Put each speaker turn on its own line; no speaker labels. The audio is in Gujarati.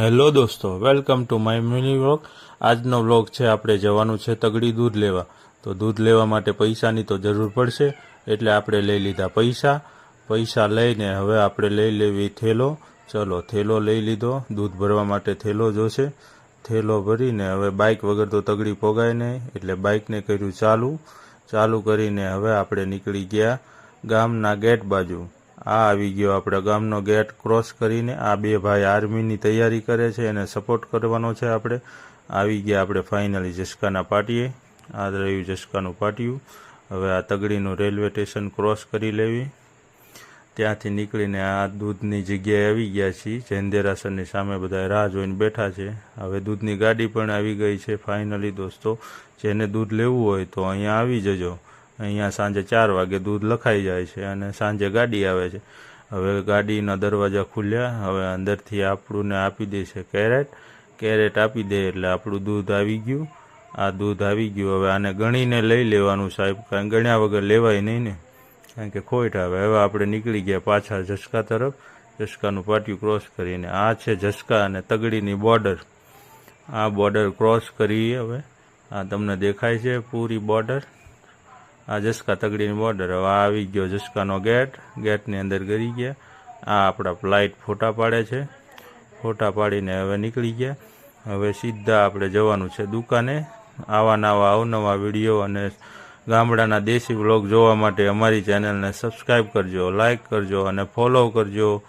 હેલો દોસ્તો, welcome to my mini vlog. આજનો વ્લોગ છે આપણે જવાનું છે તગડી દૂધ લેવા. તો દૂધ લેવા માટે પૈસાની તો જરૂર પડશે, એટલે આપણે લઈ લીધા પૈસા. પૈસા લઈને હવે આપણે લઈ લેવી થેલો. ચલો, થેલો લઈ લીધો. દૂધ ભરવા માટે થેલો જોશે. થેલો ભરીને હવે બાઇક વગર તો તગડી પોગાય નહીં, એટલે બાઇકને કર્યું ચાલુ. ચાલુ કરીને હવે આપણે નીકળી ગયા ગામના ગેટ બાજુ. આ આવી ગયો આપણે ગામનો ગેટ ક્રોસ કરીને આ બે ભાઈ આર્મીની તૈયારી કરે છે એને સપોર્ટ કરવાનો છે આપણે. આવી ગયા આપણે ફાઇનલી જસકાના પાટીએ. આ રહ્યું જસકાનું પાટિયું. હવે આ તગડીનું રેલવે સ્ટેશન ક્રોસ કરી લેવી. ત્યાંથી નીકળીને આ દૂધની જગ્યાએ આવી ગયા છીએ. જૈન દેરાસરની સામે બધા રાહ જોઈને બેઠા છે. હવે દૂધની ગાડી પણ આવી ગઈ છે ફાઇનલી દોસ્તો. જેને દૂધ લેવું હોય તો અહીંયા આવી જજો. અહીંયા સાંજે ચાર વાગે દૂધ લખાઈ જાય છે અને સાંજે ગાડી આવે છે. હવે ગાડીના દરવાજા ખુલ્યા, હવે અંદરથી આપણુંને આપી દે છે કેરેટ. કેરેટ આપી દે એટલે આપણું દૂધ આવી ગયું. આ દૂધ આવી ગયું. હવે આને ગણીને લઈ લેવાનું સાહેબ. કારણ ગણ્યા વગર લેવાય નહીં ને. કારણ કે ખોટ આવે. હવે આપણે નીકળી ગયા પાછા જસકા તરફ. જસકાનું પાટિયું ક્રોસ કરીને. આ છે જસકા અને તગડીની બોર્ડર આ બોર્ડર ક્રોસ કરી હવે. આ તમને દેખાય છે પૂરી બોર્ડર આ જસકા તગડીની બોર્ડર હવે આવી ગયો જસકાનો ગેટ ગેટની અંદર ગરી ગયા. આ આપણા ફ્લાઇટ ફોટા પાડે છે. ફોટા પાડીને હવે નીકળી ગયા. હવે સીધા આપણે જવાનું છે દુકાને. આવા નવા અવનવા વીડિયો અને ગામડાના દેશી બ્લોગ જોવા માટે અમારી ચેનલને સબસ્ક્રાઈબ કરજો લાઇક કરજો અને ફોલો કરજો.